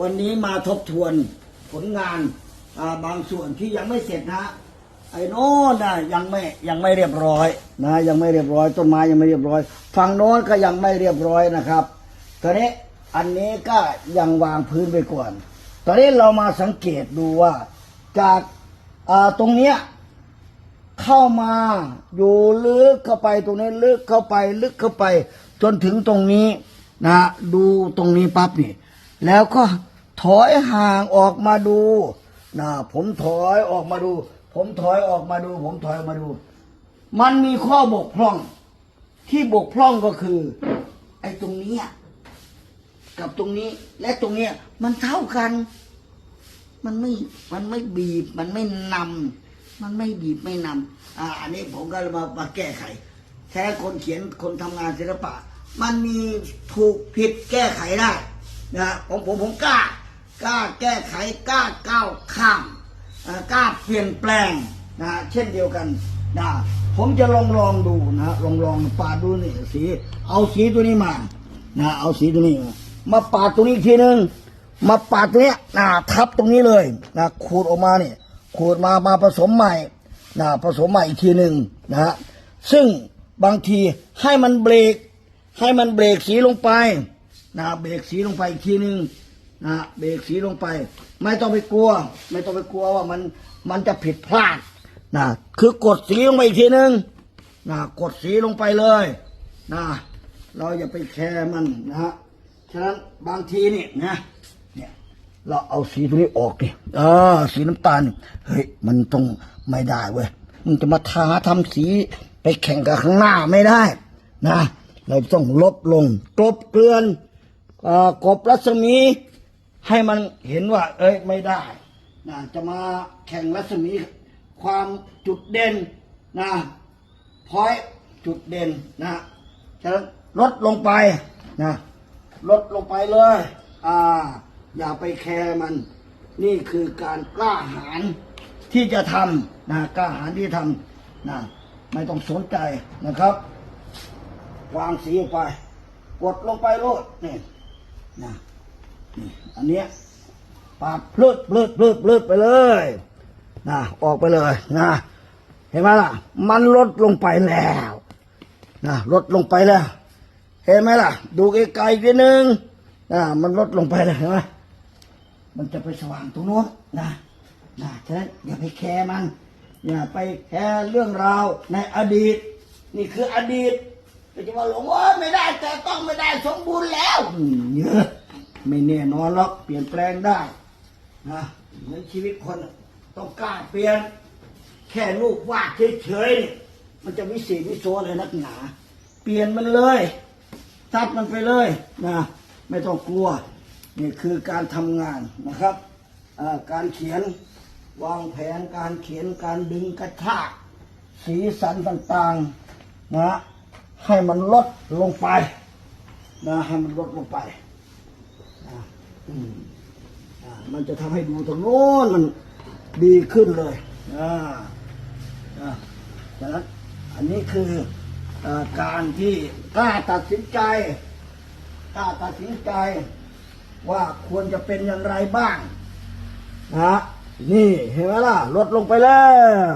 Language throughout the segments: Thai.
วันนี้มาทบทวนผลงานาบางส่วนที่ยังไม่เสร็จนะไอ้โน้นนะยังไม่ยังไม่เรียบร้อยนะยังไม่เรียบร้อยต้นไม้ยังไม่เรียบร้อยฝั่งโน้นก็ยังไม่เรียบร้อยนะครับตอนนี้อันนี้ก็ยังวางพื้นไปก่อน ตอนนี้เรามาสังเกตดูว่าจากาตรงเนี้ยเข้ามาอยู่ลึกเข้าไปตรงนี้ลึกเข้าไปลึกเข้าไป จนถึงตรงนี้นะดูตรงนี้ปั๊บนี่ แล้วก็ถอยห่างออกมาดูนะผมถอยออกมาดู ผมถอยออกมาดู ผมถอยออกมาดู มันมีข้อบกพร่อง ที่บกพร่องก็คือ ไอ้ตรงนี้กับตรงนี้ และตรงเนี้ยมันเท่ากัน มันไม่มันไม่บีบ มันไม่นำมันไม่บีบไม่นำอ่า อันนี้ผมก็มามาแก้ไขแท้คนเขียนคนทำงานศิลปะ มันมีถูกผิดแก้ไขได้ นะผมผมผมกล้ากล้าแก้ไขกล้าก้าวข้ามกล้าเปลี่ยนแปลงนะเช่นเดียวกันนะผมจะลองลองดูนะลองลองปาดดูนี่สีเอาสีตัวนี้มานะเอาสีตัวนี้มามาปาดตรงนี้ทีหนึ่งมาปาดตรงเนี้ยนะทับตรงนี้เลยนะขูดออกมาเนี่ยขูดมามาผสมใหม่นะผสมใหม่อีกทีหนึ่งนะซึ่งบางทีให้มันเบรกให้มันเบรกสีลงไป นะเบรกสีลงไปอีกทีหนึ่งนะเบรกสีลงไป ไม่ต้องไปกลัว ไม่ต้องไปกลัวว่ามันมันจะผิดพลาดนะคือกดสีลงไปอีกทีหนึ่งนะกดสีลงไปเลยนะเราอย่าไปแคร์มันนะฮะฉะนั้นบางทีนี่นะเนี่ยเราเอาสีตรงนี้ออกดิเออ สีน้ำตาลเฮ้ยมันต้องไม่ได้เว้ยมึงจะมาทาทำสีไปแข่งกับข้างหน้าไม่ได้นะ เราต้องลดลงกลบเกลื่อน กบรัศมีให้มันเห็นว่า เอ้ยไม่ได้นะจะมาแข่งรัศมีความจุดเด่นนะพอยจุดเด่นนะฉะนั้นลดลงไปนะลดลงไปเลยอ่าอย่าไปแคร์มัน นี่คือการกล้าหาญที่จะทำนะกล้าหาญที่ทำนะไม่ต้องสนใจนะครับ วางสีไป กดลงไปโลดนี่ นะนี่อันเนี้ยปาดพลืดพลืดพลืดพลืดไปเลยนะออกไปเลยนะเห็นไหมล่ะ มันลดลงไปแล้วนะลดลงไปแล้ว เห็นไหมล่ะ ดูไกลๆอีกนิดนึงอ่ามันลดลงไปเลยเห็นไหมมันจะไปสว่างตรงโน้นนะนะฉะนั้นอย่าไปแคร์มัน อย่าไปแคร์เรื่องราวในอดีต นี่คืออดีต ก็จะมาหลงว่าไม่ได้แต่ต้องไม่ได้สมบูรณ์แล้วเยอะไม่แน่นอนหรอกเปลี่ยนแปลงได้นะเหมือนชีวิตคนต้องกล้าเปลี่ยน แค่รูปวาดเฉยๆนี่มันจะวิเศษวิโสอะไรนักหนา เปลี่ยนมันเลยทับมันไปเลยนะไม่ต้องกลัวนี่คือการทำงานนะครับการเขียนวางแผนการเขียนการดึงกระชากสีสันต่างๆนะ ให้มันลดลงไปนะให้มันลดลงไปนะอืมอ่ามันจะทำให้ดูตรงโน้นมันดีขึ้นเลยอ่าอะดังนั้นอันนี้คือออการที่กล้าตัดสินใจกล้าตัดสินใจ ว่าควรจะเป็นอย่างไรบ้างนะนี่เห็นไหมล่ะลดลงไปแล้ว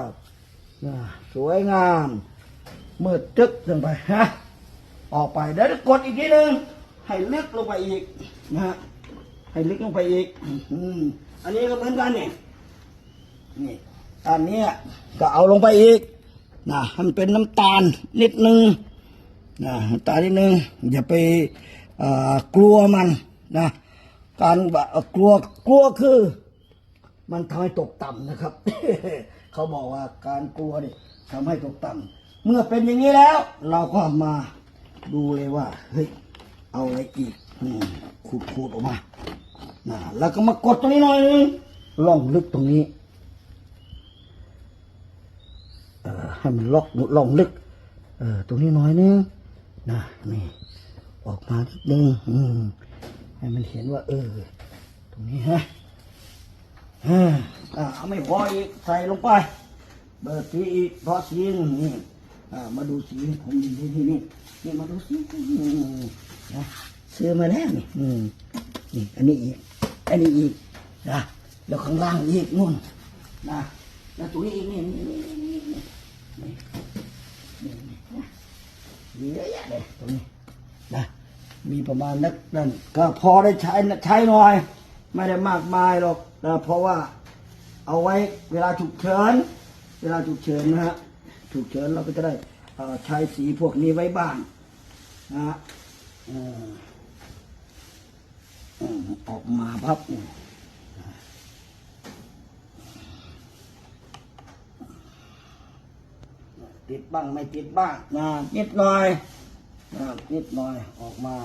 นะสวยงาม มืดจึ๊กลงไปฮะออกไปเดี๋ยวกดอีกทีหนึ่งให้ลึกลงไปอีกนะฮะให้ลึกลงไปอีกอืมอันนี้ก็เหมือนกันนี่นี่อันนี้ก็เอาลงไปอีกนะมันเป็นน้ำตาลนิดนึงนะน้ำตาลนิดนึงอย่าไปกลัวมันนะการกลัวกลัวคือ มันทำให้ตกต่ำนะครับ เขาบอกว่าการกลัวนี่ทำให้ตกต่ำ เมื่อเป็นอย่างนี้แล้ว เราก็มาดูเลยว่าเฮ้ยเอาอะไรอีกขูดขูดออกมานะแล้วก็มากดตรงนี้หน่อยนึงล่องลึกตรงนี้เอ่อให้มันล็อกลองลึกเออตรงนี้น้อยนึงนะนี่ออกมานิดนึงอืมให้มันเห็นว่า เออ ตรงนี้ฮะอ่าไม่พออีกใส่ลงไป เบิดสีอีกเพราะสีนี่อ มาดูสีของดินที่นี่นี่มาดูสีนะซื้อมาแล้วนี่นี่อันนี้อีกอันนี้อีกนะแล้วข้างล่างอีกนู่นนะแล้วตัวนี้อีกนี่นี่นี่นี่นี่นี่ยอะแยะเลยตรงนี้นะมีประมาณนักนั่นก็พอได้ใช้ใช้หน่อย ไม่ได้มากมายหรอกนะเพราะว่าเอาไว้เวลาฉุกเฉิน เวลาฉุกเฉินนะฮะ ฉุกเฉินเราก็จะได้ใช้สีพวกนี้ไว้บ้างนะฮะออกมาพับติดบ้างไม่ติดบ้างนะนิดหน่อยนิดหน่อยออกมา